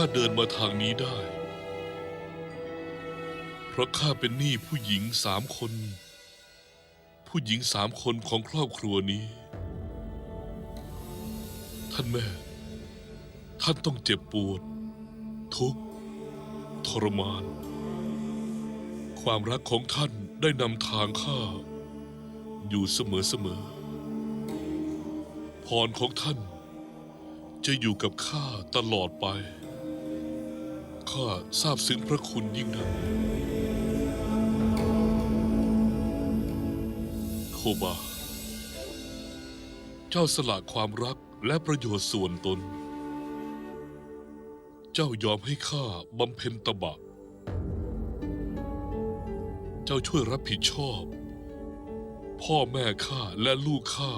ข้าเดินมาทางนี้ได้ เพราะข้าเป็นหนี้ผู้หญิงสามคน ผู้หญิงสามคนของครอบครัวนี้ ท่านแม่ ท่านต้องเจ็บปวด ทุกข์ทรมาน ความรักของท่านได้นำทางข้า อยู่เสมอๆพรของท่านจะอยู่กับข้าตลอดไป ข้าซาบซึ้งพระคุณยิ่งนักโคบา เจ้าสละความรักและประโยชน์ส่วนตน เจ้ายอมให้ข้าบำเพ็ญตบะ เจ้าช่วยรับผิดชอบ พ่อแม่ข้าและลูกข้า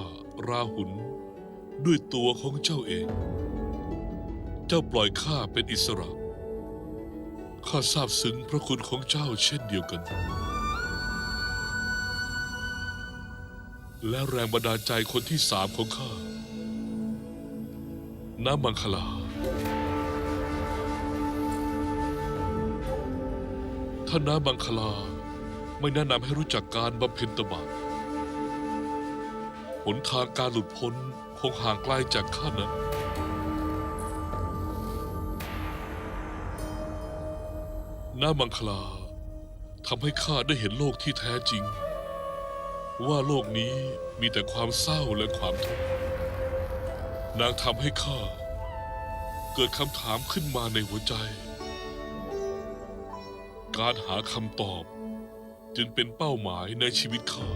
ราหุลด้วยตัวของเจ้าเอง เจ้าปล่อยข้าเป็นอิสระ ข้าซาบซึ้งพระคุณของเจ้าเช่นเดียวกัน และแรงบันดาลใจคนที่สามของข้า น้ำมังคลาท่านน้ำมังคลาไม่แนะนำให้รู้จักการบำเพ็ญตบะหนทางการหลุดพ้นคงห่างไกลจากข้านะน้ำมังคลาทำให้ข้าได้เห็นโลกที่แท้จริง ว่าโลกนี้มีแต่ความเศร้าและความทุกข์นางทำให้ข้า เกิดคำถามขึ้นมาในหัวใจ การหาคำตอบ จึงเป็นเป้าหมายในชีวิตข้า